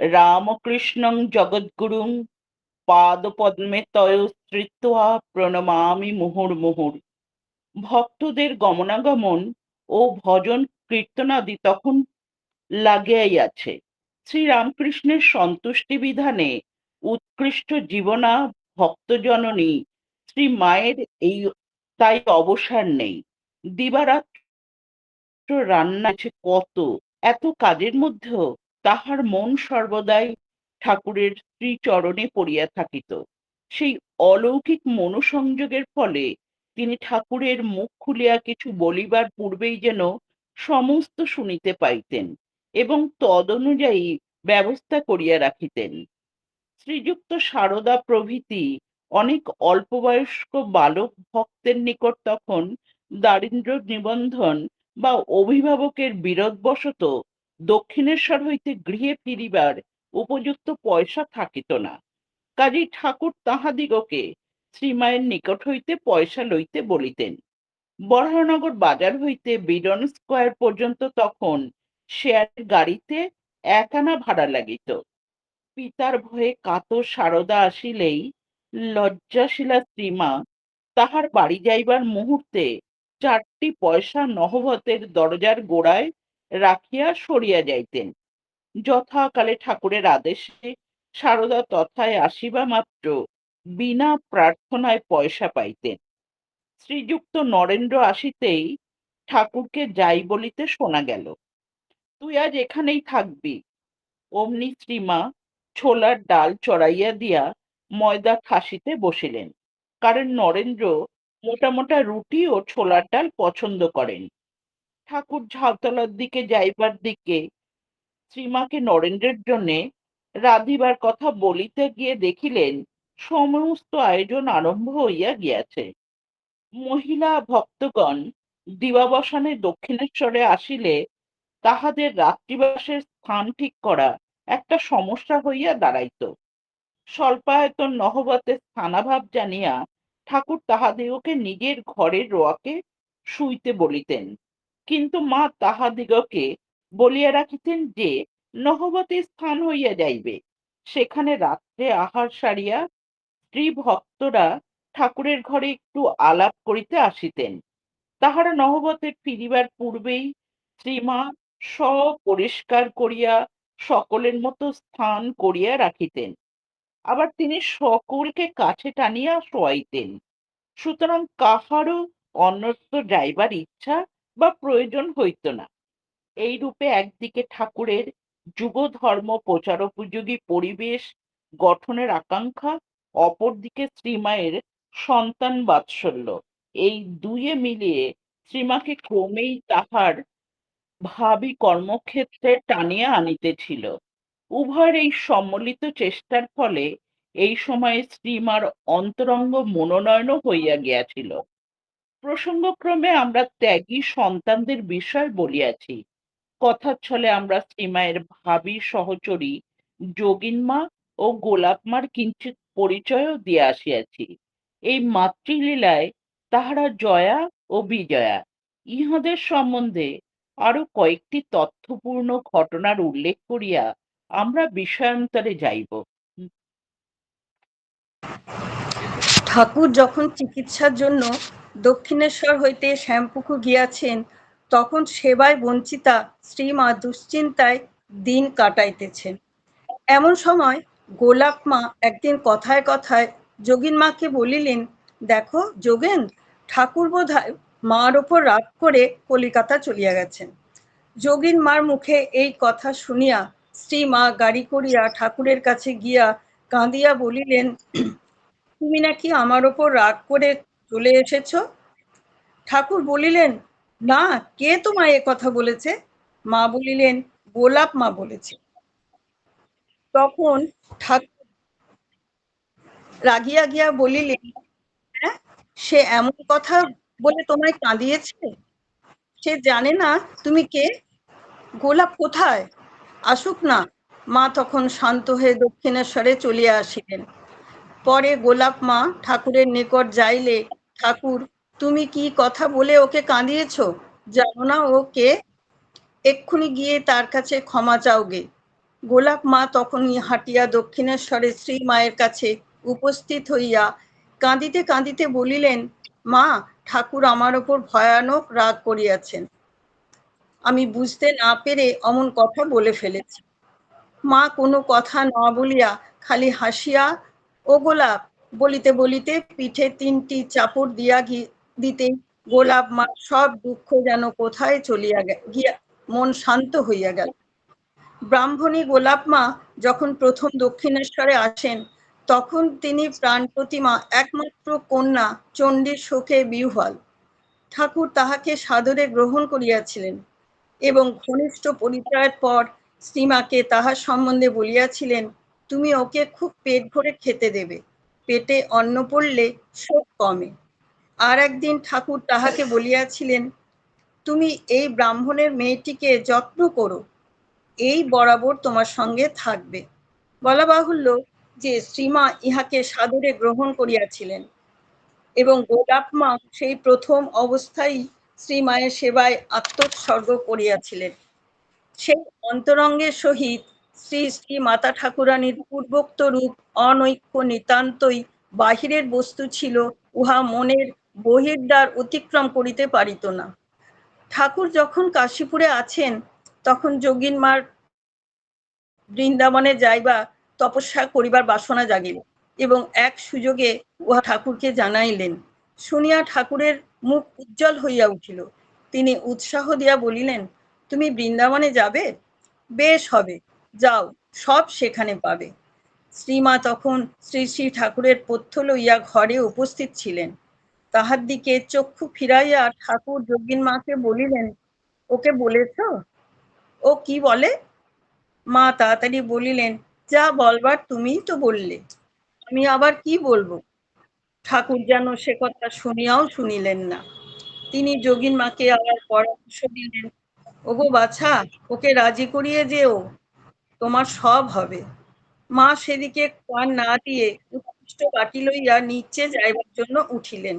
রামকৃষ্ণং জগদ্গুরুং পাদপদ্মে তয় স্মৃত্বা প্রণমামি মুহুর্মুহুর ভক্তদের গমনাগমন ও ভজন কীর্তনাদি তখন লাগিয়াই আছে শ্রীরামকৃষ্ণের সন্তুষ্টি বিধানে উৎকৃষ্ট জীবনা ভক্তজননী শ্রী মায়ের এই তাই অবসর নেই। দিবারাত্র রান্না আছে কত, এত কাজের মধ্যেও তাহার মন সর্বদাই ঠাকুরের শ্রীচরণে পড়িয়া থাকিত। সেই অলৌকিক মনোসংযোগের ফলে তিনি ঠাকুরের মুখ খুলিয়া কিছু বলিবার পূর্বেই যেন সমস্ত শুনিতে পাইতেন এবং তদনুযায়ী ব্যবস্থা করিয়া রাখিতেন। শ্রীযুক্ত সারদা প্রভৃতি অনেক অল্প বয়স্ক বালক ভক্তের নিকট তখন দারিদ্র নিবন্ধন বা অভিভাবকের বিরোধবশত দক্ষিণেশ্বর হইতে গৃহে ফিরিবার উপযুক্ত পয়সা থাকিত না। কাজেই ঠাকুর তাহাদিগকে শ্রীমায়ের নিকট হইতে পয়সা লইতে বলিতেন। বরাহনগর বাজার হইতে বিডন স্কোয়ার পর্যন্ত তখন শেয়ার গাড়িতে একানা ভাড়া লাগিত। পিতার ভয়ে কাতর সারদা আসিলেই লজ্জাশীলা শ্রীমা তাহার বাড়ি যাইবার মুহূর্তে চারটি পয়সা নহবতের দরজার গোড়ায় রাখিয়া সরিয়া যাইতেন। যথাকালে ঠাকুরের আদেশে সারদা তথায় আসিবা মাত্র বিনা প্রার্থনায় পয়সা পাইতেন। শ্রীযুক্ত নরেন্দ্র আসিতেই ঠাকুরকে যাই বলিতে শোনা গেল। তুই আজ এখানেই থাকবি অমনি শ্রীমা ছোলার ডাল চড়াইয়া দিয়া ময়দা খাসিতে বসিলেন। কারণ নরেন্দ্র মোটা মোটা রুটি ও ছোলার ডাল পছন্দ করেন। ঠাকুর ঝাউতলার দিকে যাইবার দিকে শ্রীমাকে নরেন্দ্রের জন্যে রাধিবার কথা বলিতে গিয়ে দেখিলেন, সমস্ত আয়োজন আরম্ভ হইয়া গিয়াছে। মহিলা ভক্তগণ দিবাবসানে দক্ষিণেশ্বরে আসিলে তাহাদের রাত্রিবাসের স্থান ঠিক করা একটা সমস্যা হইয়া দাঁড়াইত। স্বল্পায়তন নহবতে স্থানাভাব জানিয়া ঠাকুর তাহাদিগকে নিজের ঘরের রোয়াকে শুইতে বলিতেন। কিন্তু মা তাহাদিগকে বলিয়া রাখিতেন যে, নহবতে স্থান হইয়া যাইবে। সেখানে রাত্রে আহার সারিয়া স্ত্রী ভক্তরা ঠাকুরের ঘরে একটু আলাপ করিতে আসিতেন। তাহারা নহবতে ফিরিবার পূর্বেই শ্রীমা সব পরিষ্কার করিয়া সকলের মতো স্থান করিয়া রাখিতেন। আবার তিনি সকলকে কাছে টানিয়া শোয়াইতেন। সুতরাং কাহারও অন্যত্র যাইবার ইচ্ছা বা প্রয়োজন হইত না। এই রূপে একদিকে ঠাকুরের যুগ ধর্ম প্রচারোপযোগী পরিবেশ গঠনের আকাঙ্ক্ষা, অপরদিকে শ্রীমায়ের সন্তান বাৎসল্য। এই দুয়ে মিলিয়ে শ্রীমাকে ক্রমেই তাহার ভাবি কর্মক্ষেত্রে টানিয়া আনিতেছিল উভয়ের এই সম্মিলিত চেষ্টার ফলে এই সময়ে শ্রীমার অন্তরঙ্গ মনোনয়নও হইয়া গিয়াছিল। প্রসঙ্গক্রমে আমরা ত্যাগী সন্তানদের বিষয় বলিয়াছি। কথার ছলে আমরা শ্রীমায়ের ভাবি সহচরী যোগিনমা ও গোলাপমার কিঞ্চিত পরিচয়ও দিয়া আসিয়াছি। এই মাতৃলীলায় তাহারা জয়া ও বিজয়া। ইহাদের সম্বন্ধে আরও কয়েকটি তথ্যপূর্ণ ঘটনার উল্লেখ করিয়া আমরা বিষয়ান্তরে যাইব। ঠাকুর যখন চিকিৎসার জন্য দক্ষিণেশ্বর হইতে শ্যামপুকু গিয়াছেন, তখন সেবায় বঞ্চিতা শ্রীমা দুশ্চিন্তায় দিন কাটাইতেছেন। এমন সময় গোলাপ মা একদিন কথায় কথায় যোগিন মাকে বলিলেন, দেখো যোগেন ঠাকুর বোধহয় মার ওপর রাগ করে কলিকাতা চলিয়া গেছেন যোগিন মার মুখে এই কথা শুনিয়া শ্রী মা গাড়ি করিয়া ঠাকুরের কাছে গিয়া কাঁদিয়া বলিলেন, তুমি নাকি আমার ওপর রাগ করে চলে এসেছ? ঠাকুর বলিলেন, না, কে তোমায় এ কথা বলেছে? মা বলিলেন, গোলাপ মা বলেছে। তখন ঠাকুর রাগিয়া গিয়া বলিলেন হ্যাঁ সে এমন কথা বলে তোমায় কাঁদিয়েছে? সে জানে না তুমি কে? গোলাপ কোথায়? আসুক না। মা তখন শান্ত হয়ে দক্ষিণেশ্বরে চলিয়া আসিলেন। পরে গোলাপ মা ঠাকুরের নিকট যাইলে ঠাকুর, তুমি কি কথা বলে ওকে কাঁদিয়েছ? জানো না ও কে? এক্ষুনি গিয়ে তার কাছে ক্ষমা চাওগে। গোলাপ মা তখনই হাটিয়া দক্ষিণেশ্বরে শ্রী মায়ের কাছে উপস্থিত হইয়া কাঁদিতে কাঁদিতে বলিলেন, মা, ঠাকুর আমার ওপর ভয়ানক রাগ করিয়াছেন। আমি বুঝতে না পেরে অমন কথা বলে ফেলেছি। মা কোনো কথা না বলিয়া খালি হাসিয়া, ও গোলাপ বলিতে বলিতে পিঠে তিনটি চাপড় দিয়া দিতে গোলাপ মা সব দুঃখ যেন কোথায় চলিয়া গিয়া মন শান্ত হইয়া গেল। ব্রাহ্মণী গোলাপ মা যখন প্রথম দক্ষিণেশ্বরে আসেন, তখন তিনি প্রাণ প্রতিমা একমাত্র কন্যা চণ্ডীর শোকে বিহ্বল। ঠাকুর তাহাকে সাদরে গ্রহণ করিয়াছিলেন এবং ঘনিষ্ঠ পরিচয়ের পর শ্রীমাকে তাহার সম্বন্ধে বলিয়াছিলেন, তুমি ওকে খুব পেট ভরে খেতে দেবে। পেটে অন্ন পড়লে শোক কমে। আর একদিন ঠাকুর তাহাকে বলিয়াছিলেন, তুমি এই ব্রাহ্মণের মেয়েটিকে যত্ন করো, এই বরাবর তোমার সঙ্গে থাকবে। বলা বাহুল্য যে শ্রীমা ইহাকে সাদরে গ্রহণ করিয়াছিলেন এবং গোলাপ মা সেই প্রথম অবস্থায় শ্রীমায়ের সেবায় আত্মোৎসর্গ করিয়াছিলেন। সেই অন্তরঙ্গের সহিত শ্রী শ্রী মাতা ঠাকুরানীর পূর্বোক্ত রূপ অনৈক্য নিতান্তই বাহিরের বস্তু ছিল, উহা মনের বহির্দ্বার অতিক্রম করিতে পারিত না। ঠাকুর যখন কাশীপুরে আছেন, তখন যোগিন মার বৃন্দাবনে যাইবা তপস্যা করিবার বাসনা জাগিল এবং এক সুযোগে উহা ঠাকুরকে জানাইলেন। শুনিয়া ঠাকুরের মুখ উজ্জ্বল হইয়া উঠিল। তিনি উৎসাহ দিয়া বলিলেন, তুমি বৃন্দাবনে যাবে? বেশ, হবে। যাও, সব সেখানে পাবে। শ্রীমা তখন শ্রী শ্রী ঠাকুরের পথ্য লইয়া ঘরে উপস্থিত ছিলেন। তাহার দিকে চক্ষু ফিরাইয়া ঠাকুর যোগিন মাকে বলিলেন, ওকে বলেছ? ও কি বলে? মা তাড়াতাড়ি বলিলেন, যা বলবার তুমিই তো বললে। আমি আবার কি বলব? ঠাকুর যেন সে কথা শুনিয়াও শুনিলেন না। তিনি যোগিন মাকে আবার পরামর্শ দিলেন, ওগো বাছা, ওকে রাজি করিয়ে যেও। তোমার সব হবে। মা সেদিকে কান না দিয়ে উৎকৃষ্ট বাটি লইয়া নিচে যাইবার জন্য উঠিলেন।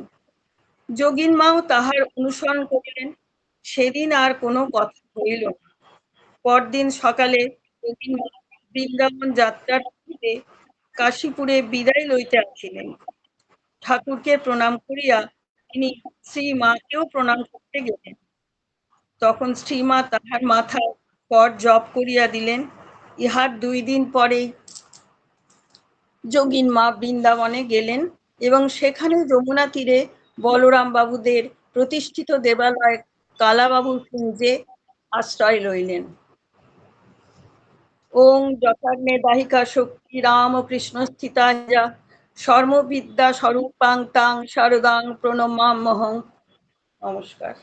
যোগিন মাও তাহার অনুসরণ করিলেন। সেদিন আর কোনো কথা হইল না। পরদিন সকালে যোগিন মা বৃন্দাবন যাত্রার কাশীপুরে বিদায় লইতে আসিলেন। ঠাকুরকে প্রণাম করিয়া তিনি শ্রী মাকেও প্রণাম করতে গেলেন। তখন শ্রীমা তাহার মাথায় পর জপ করিয়া দিলেন। ইহার দুই দিন পরেই যোগিন মা বৃন্দাবনে গেলেন এবং সেখানে যমুনা তীরে বলরাম বাবুদের প্রতিষ্ঠিত দেবালয় কালাবাবুর কুঞ্জে আশ্রয় লইলেন। ওং যথাগ্নে দাহিকা শক্তি রাম কৃষ্ণ স্থিতাজা সর্ববিদ্যা স্বরূপাং তাং শারদাং প্রণমামহং নমস্কার।